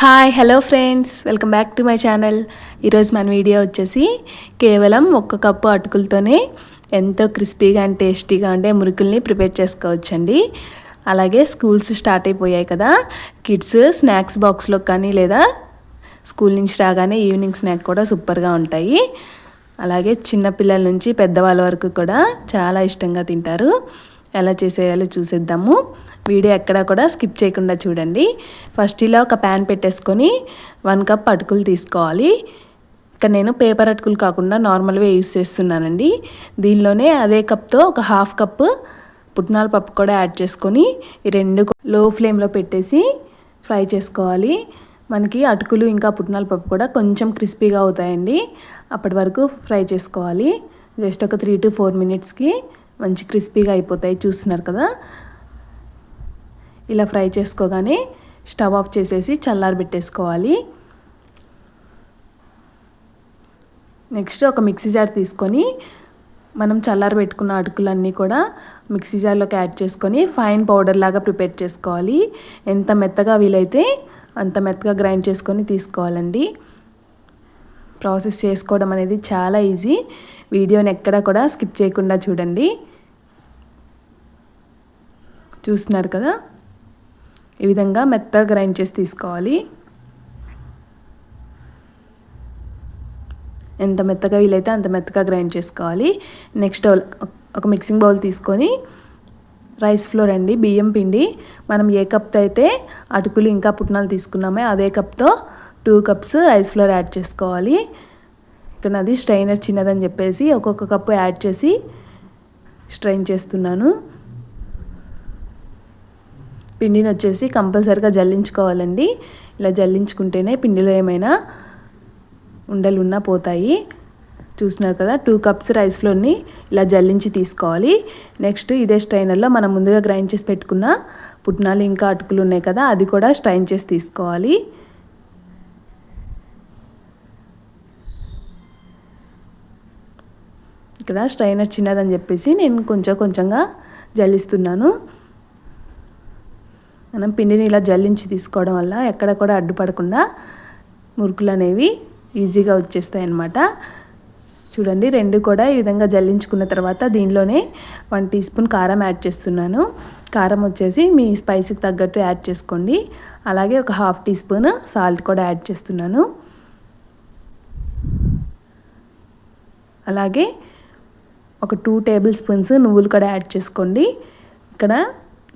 Hi hello friends welcome back to my channel ఈరోజు మన video వచ్చేసి కేవలం ఒక్క కప్పు అటుకులతోనే ఎంతో క్రిస్పీగా అండ్ టేస్టీగా ఉండే మురుకుల్ని ప్రిపేర్ చేసుకోవచ్చండి. అలాగే స్కూల్స్ స్టార్ట్ అయిపోయాయి కదా. కిడ్స్ స్నాక్స్ బాక్స్లో కానీ లేదా స్కూల్ నుంచి రాగానే ఈవినింగ్ స్నాక్ కూడా సూపర్గా ఉంటాయి. అలాగే చిన్నపిల్లల నుంచి పెద్దవాళ్ళ వరకు కూడా చాలా ఇష్టంగా తింటారు. ఎలా చేసేయాలో చూసేద్దాము. వీడియో ఎక్కడా కూడా స్కిప్ చేయకుండా చూడండి. ఫస్ట్ ఇలా ఒక ప్యాన్ పెట్టేసుకొని వన్ కప్ అటుకులు తీసుకోవాలి. ఇక్కడ నేను పేపర్ అటుకులు కాకుండా నార్మల్వే యూస్ చేస్తున్నానండి. దీనిలోనే అదే కప్తో ఒక హాఫ్ కప్ పుట్నాల పప్పు కూడా యాడ్ చేసుకొని ఈ రెండు లో ఫ్లేమ్లో పెట్టేసి ఫ్రై చేసుకోవాలి. మనకి అటుకులు ఇంకా పుట్నాల పప్పు కూడా కొంచెం క్రిస్పీగా అవుతాయండి. అప్పటి వరకు ఫ్రై చేసుకోవాలి. జస్ట్ ఒక త్రీ టు ఫోర్ మినిట్స్కి మంచి క్రిస్పీగా అయిపోతాయి చూస్తున్నారు కదా. ఇలా ఫ్రై చేసుకోగానే స్టవ్ ఆఫ్ చేసేసి చల్లారబెట్టేసుకోవాలి నెక్స్ట్ ఒక మిక్సీ జార్ తీసుకొని మనం చల్లారబెట్టుకున్న అటుకులన్నీ కూడా మిక్సీ జార్లోకి యాడ్ చేసుకొని ఫైన్ పౌడర్ లాగా ప్రిపేర్ చేసుకోవాలి. ఎంత మెత్తగా వీలైతే అంత మెత్తగా గ్రైండ్ చేసుకొని తీసుకోవాలండి. ప్రాసెస్ చేసుకోవడం అనేది చాలా ఈజీ. వీడియోని ఎక్కడ కూడా స్కిప్ చేయకుండా చూడండి. చూస్తున్నారు కదా? ఈ విధంగా మెత్తగా గ్రైండ్ చేసి తీసుకోవాలి. ఎంత మెత్తగా వీలైతే అంత మెత్తగా గ్రైండ్ చేసుకోవాలి. నెక్స్ట్ ఒక మిక్సింగ్ బౌల్ తీసుకొని రైస్ ఫ్లోర్ అండి బియ్యం పిండి. మనం ఏ కప్తో అయితే అటుకులు ఇంకా పుట్నాలు తీసుకున్నామే అదే కప్తో two cups rice flour add చేసుకోవాలి. ఇక్కడ నాది స్ట్రైనర్ చిన్నదని చెప్పేసి ఒక్కొక్క కప్పు యాడ్ చేసి స్ట్రైన్ చేస్తున్నాను. పిండిని వచ్చేసి కంపల్సరిగా జల్లించుకోవాలండి. ఇలా జల్లించుకుంటేనే పిండిలో ఏమైనా ఉండలు ఉన్నా పోతాయి. చూసినారు కదా టూ కప్స్ రైస్ ఫ్లోర్ని ఇలా జల్లించి తీసుకోవాలి. నెక్స్ట్ ఇదే స్ట్రైనర్లో మనం ముందుగా గ్రైండ్ చేసి పెట్టుకున్న పుట్నాలు ఇంకా అటుకులు ఉన్నాయి కదా అది కూడా స్ట్రైన్ చేసి తీసుకోవాలి. ఇక్కడ స్ట్రైనర్ చిన్నదని చెప్పేసి నేను కొంచెం కొంచెంగా జల్లిస్తున్నాను. మనం పిండిని ఇలా జల్లించి తీసుకోవడం వల్ల ఎక్కడ కూడా అడ్డుపడకుండా మురుకులు అనేవి ఈజీగా వచ్చేస్తాయి అన్నమాట చూడండి రెండు కూడా ఈ విధంగా జల్లించుకున్న తర్వాత దీనిలోనే వన్ టీ స్పూన్ కారం యాడ్ చేస్తున్నాను. కారం వచ్చేసి మీ స్పైసీకి తగ్గట్టు యాడ్ చేసుకోండి. అలాగే ఒక హాఫ్ టీ స్పూన్ సాల్ట్ కూడా యాడ్ చేస్తున్నాను. అలాగే ఒక టూ టేబుల్ స్పూన్స్ నువ్వులు కూడా యాడ్ చేసుకోండి. ఇక్కడ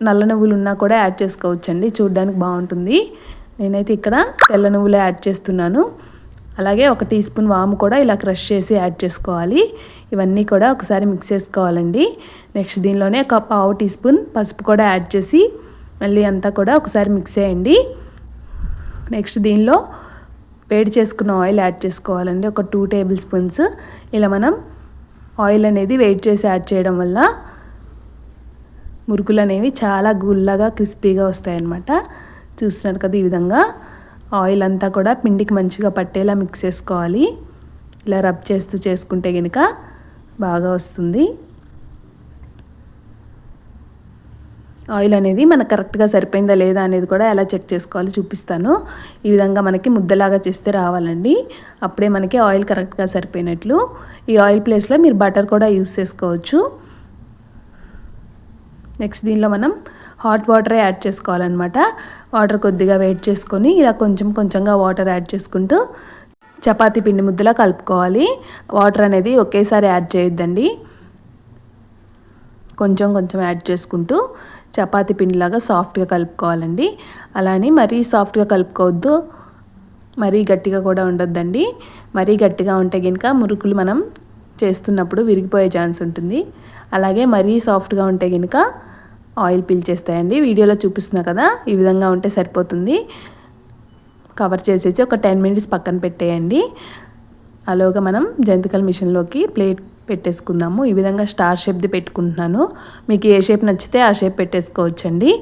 నల్ల నువ్వులు ఉన్నా కూడా యాడ్ చేసుకోవచ్చండి. చూడడానికి బాగుంటుంది. నేనైతే ఇక్కడ తెల్ల నువ్వులే యాడ్ చేస్తున్నాను. అలాగే ఒక టీ స్పూన్ వాము కూడా ఇలా క్రష్ చేసి యాడ్ చేసుకోవాలి. ఇవన్నీ కూడా ఒకసారి మిక్స్ చేసుకోవాలండి. నెక్స్ట్ దీనిలోనే ఒక పావు టీ స్పూన్ పసుపు కూడా యాడ్ చేసి మళ్ళీ అంతా కూడా ఒకసారి మిక్స్ చేయండి. నెక్స్ట్ దీనిలో వేడి చేసుకున్న ఆయిల్ యాడ్ చేసుకోవాలండి. ఒక టూ టేబుల్ స్పూన్స్. ఇలా మనం ఆయిల్ అనేది వెయిట్ చేసి యాడ్ చేయడం వల్ల మురుకులు అనేవి చాలా గుల్లగా క్రిస్పీగా వస్తాయన్నమాట. చూస్తున్నారు కదా ఈ విధంగా. ఆయిల్ అంతా కూడా పిండికి మంచిగా పట్టేలా మిక్స్ చేసుకోవాలి. ఇలా రబ్ చేస్తూ చేసుకుంటే కనుక బాగా వస్తుంది. ఆయిల్ అనేది మనకు కరెక్ట్గా సరిపోయిందా లేదా అనేది కూడా ఎలా చెక్ చేసుకోవాలి చూపిస్తాను. ఈ విధంగా మనకి ముద్దలాగా చేస్తే రావాలండి. అప్పుడే మనకి ఆయిల్ కరెక్ట్గా సరిపోయినట్లు. ఈ ఆయిల్ ప్లేస్లో మీరు బటర్ కూడా యూస్ చేసుకోవచ్చు. నెక్స్ట్ దీనిలో మనం హాట్ వాటర్ యాడ్ చేసుకోవాలన్నమాట. వాటర్ కొద్దిగా వెయిట్ చేసుకొని ఇలా కొంచెం కొంచెంగా వాటర్ యాడ్ చేసుకుంటూ చపాతి పిండి ముద్దలా కలుపుకోవాలి. వాటర్ అనేది ఒకేసారి యాడ్ చేయొద్దండి. కొంచెం కొంచెం యాడ్ చేసుకుంటూ చపాతి పిండిలాగా సాఫ్ట్గా కలుపుకోవాలండి. అలానే మరీ సాఫ్ట్గా కలుపుకోవద్దు. మరీ గట్టిగా కూడా ఉండొద్దండి. మరీ గట్టిగా ఉంటే కనుక మురుకులు మనం చేస్తున్నప్పుడు విరిగిపోయే ఛాన్స్ ఉంటుంది. అలాగే మరీ సాఫ్ట్గా ఉంటే కనుక ఆయిల్ పీల్చేస్తాయండి వీడియోలో చూపిస్తున్నా కదా ఈ విధంగా ఉంటే సరిపోతుంది. కవర్ చేసేసి ఒక టెన్ మినిట్స్ పక్కన పెట్టేయండి. అలాగా మనం జంతికల మిషన్లోకి ప్లేట్ పెట్టేసుకుందాము. ఈ విధంగా స్టార్ షేప్ది పెట్టుకుంటున్నాను. మీకు ఏ షేప్ నచ్చితే ఆ షేప్ పెట్టేసుకోవచ్చండి.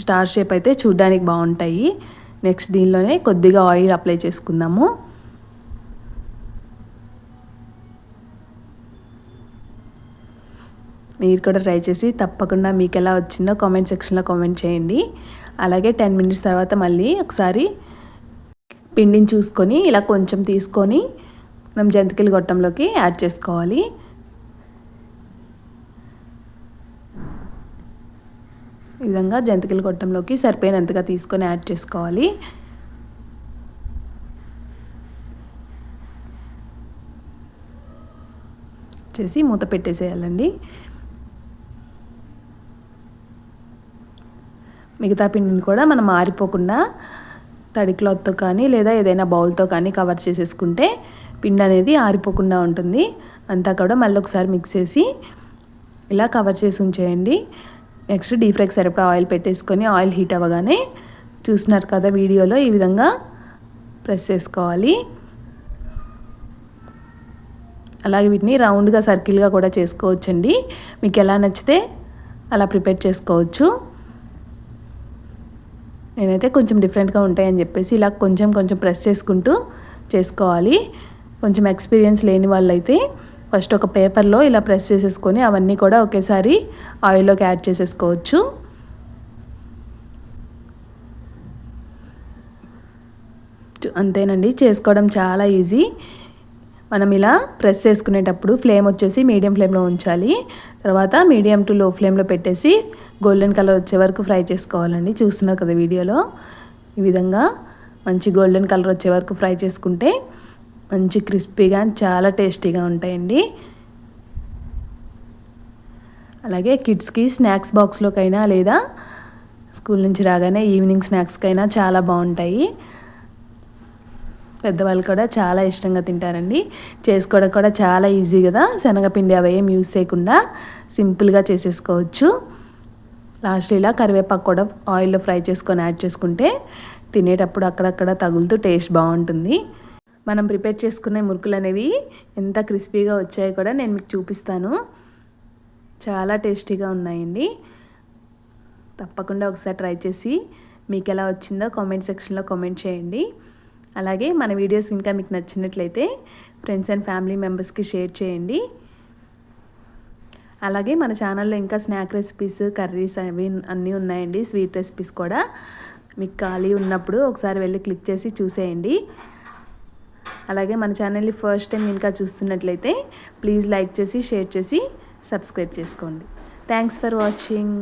స్టార్ షేప్ అయితే చూడ్డానికి బాగుంటాయి. నెక్స్ట్ దీనిలోనే కొద్దిగా ఆయిల్ అప్లై చేసుకుందాము. మీరు కూడా ట్రై చేసి తప్పకుండా మీకు ఎలా వచ్చిందో కామెంట్ సెక్షన్లో కామెంట్ చేయండి. అలాగే టెన్ మినిట్స్ తర్వాత మళ్ళీ ఒకసారి పిండిని చూసుకొని ఇలా కొంచెం తీసుకొని మనం జంతికలు గొట్టంలోకి యాడ్ చేసుకోవాలి. ఈ విధంగా జంతికలు గొట్టంలోకి సరిపోయినంతగా తీసుకొని యాడ్ చేసుకోవాలి. చేసి మూత పెట్టేసేయాలండి. మిగతా పిండిని కూడా మనం ఆరిపోకుండా తడి క్లాత్తో కానీ లేదా ఏదైనా బౌల్తో కానీ కవర్ చేసేసుకుంటే పిండి అనేది ఆరిపోకుండా ఉంటుంది. అంతా కూడా మళ్ళీ ఒకసారి మిక్స్ చేసి ఇలా కవర్ చేసి ఉంచేయండి. నెక్స్ట్ డీప్ ఫ్రైకి సరిపడా ఆయిల్ పెట్టేసుకొని ఆయిల్ హీట్ అవ్వగానే చూసినారు కదా వీడియోలో ఈ విధంగా ప్రెస్ చేసుకోవాలి. అలాగే వీటిని రౌండ్గా సర్కిల్గా కూడా చేసుకోవచ్చండి. మీకు ఎలా నచ్చితే అలా ప్రిపేర్ చేసుకోవచ్చు. నేనైతే కొంచెం డిఫరెంట్గా ఉంటాయని చెప్పేసి ఇలా కొంచెం కొంచెం ప్రెస్ చేసుకుంటూ చేసుకోవాలి. కొంచెం ఎక్స్పీరియన్స్ లేని వాళ్ళైతే ఫస్ట్ ఒక పేపర్లో ఇలా ప్రెస్ చేసేసుకొని అవన్నీ కూడా ఒకేసారి ఆయిల్లోకి యాడ్ చేసేసుకోవచ్చు. అంతేనండి. చేసుకోవడం చాలా ఈజీ. మనం ఇలా ప్రెస్ చేసుకునేటప్పుడు ఫ్లేమ్ వచ్చేసి మీడియం ఫ్లేమ్లో ఉంచాలి. తర్వాత మీడియం టు లో ఫ్లేమ్లో పెట్టేసి గోల్డెన్ కలర్ వచ్చే వరకు ఫ్రై చేసుకోవాలండి. చూస్తున్నారు కదా వీడియోలో? ఈ విధంగా మంచి గోల్డెన్ కలర్ వచ్చే వరకు ఫ్రై చేసుకుంటే మంచి క్రిస్పీగా చాలా టేస్టీగా ఉంటాయండి. అలాగే కిడ్స్కి స్నాక్స్ బాక్స్లోకైనా లేదా స్కూల్ నుంచి రాగానే ఈవినింగ్ స్నాక్స్కైనా చాలా బాగుంటాయి. పెద్దవాళ్ళు కూడా చాలా ఇష్టంగా తింటారండి. చేసుకోవడం కూడా చాలా ఈజీ కదా. శనగపిండి అవి ఏం యూస్ చేయకుండా సింపుల్గా చేసేసుకోవచ్చు. లాస్ట్ ఇలా కరివేపాకు కూడా ఆయిల్లో ఫ్రై చేసుకొని యాడ్ చేసుకుంటే తినేటప్పుడు అక్కడక్కడ తగులుతూ టేస్ట్ బాగుంటుంది. మనం ప్రిపేర్ చేసుకునే మురుకులు అనేవి ఎంత క్రిస్పీగా వచ్చాయో కూడా నేను మీకు చూపిస్తాను. చాలా టేస్టీగా ఉన్నాయండి. తప్పకుండా ఒకసారి ట్రై చేసి మీకు ఎలా వచ్చిందో కామెంట్ సెక్షన్లో కామెంట్ చేయండి. అలాగే మన వీడియోస్ ఇంకా మీకు నచ్చినట్లయితే ఫ్రెండ్స్ అండ్ ఫ్యామిలీ మెంబర్స్కి షేర్ చేయండి. అలాగే మన ఛానల్లో ఇంకా స్నాక్ రెసిపీస్ కర్రీస్ అవి అన్నీ ఉన్నాయండి. స్వీట్ రెసిపీస్ కూడా. మీకు ఖాళీ ఉన్నప్పుడు ఒకసారి వెళ్ళి క్లిక్ చేసి చూసేయండి. అలాగే మన ఛానల్ని ఫస్ట్ టైం ఇంకా చూస్తున్నట్లయితే ప్లీజ్ లైక్ చేసి షేర్ చేసి సబ్స్క్రైబ్ చేసుకోండి. Thanks for watching.